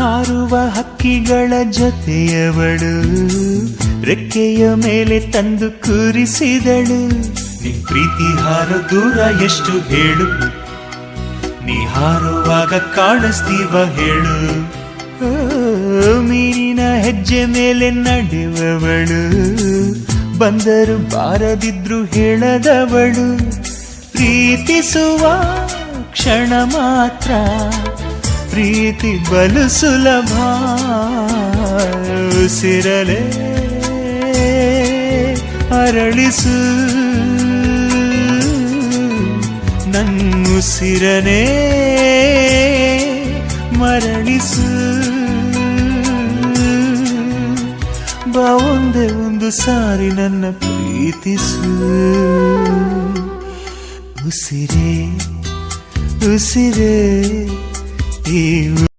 ಹಾರುವ ಹಕ್ಕಿಗಳ ಜೊತೆಯವಳು. ರೆಕ್ಕೆಯ ಮೇಲೆ ತಂದು ಕೂರಿಸಿದಳು. ನಿನ್ ಪ್ರೀತಿ ಹಾರ ದೂರ ಎಷ್ಟು ಹೇಳು. ನೀ ಹಾರುವಾಗ ಕಾಣಿಸ್ತೀವ ಹೇಳು. ಮೀನಿನ ಹೆಜ್ಜೆ ಮೇಲೆ ನಡೆಯುವವಳು ಬಂದರು ಬಾರದಿದ್ರು ಹೇಳದವಳು. ಪ್ರೀತಿಸುವ ಕ್ಷಣ ಮಾತ್ರ. ಪ್ರೀತಿ ಬಲು ಸುಲಭ ಉಸಿರಲೆ ಅರಳಿಸು. ನನ್ನುಸಿರನೇ ಮರಳಿಸು. ಬಾ ಒಂದೇ ಒಂದು ಸಾರಿ ನನ್ನ ಪ್ರೀತಿಸು. ಉಸಿರೇ ಉಸಿರೇ. you.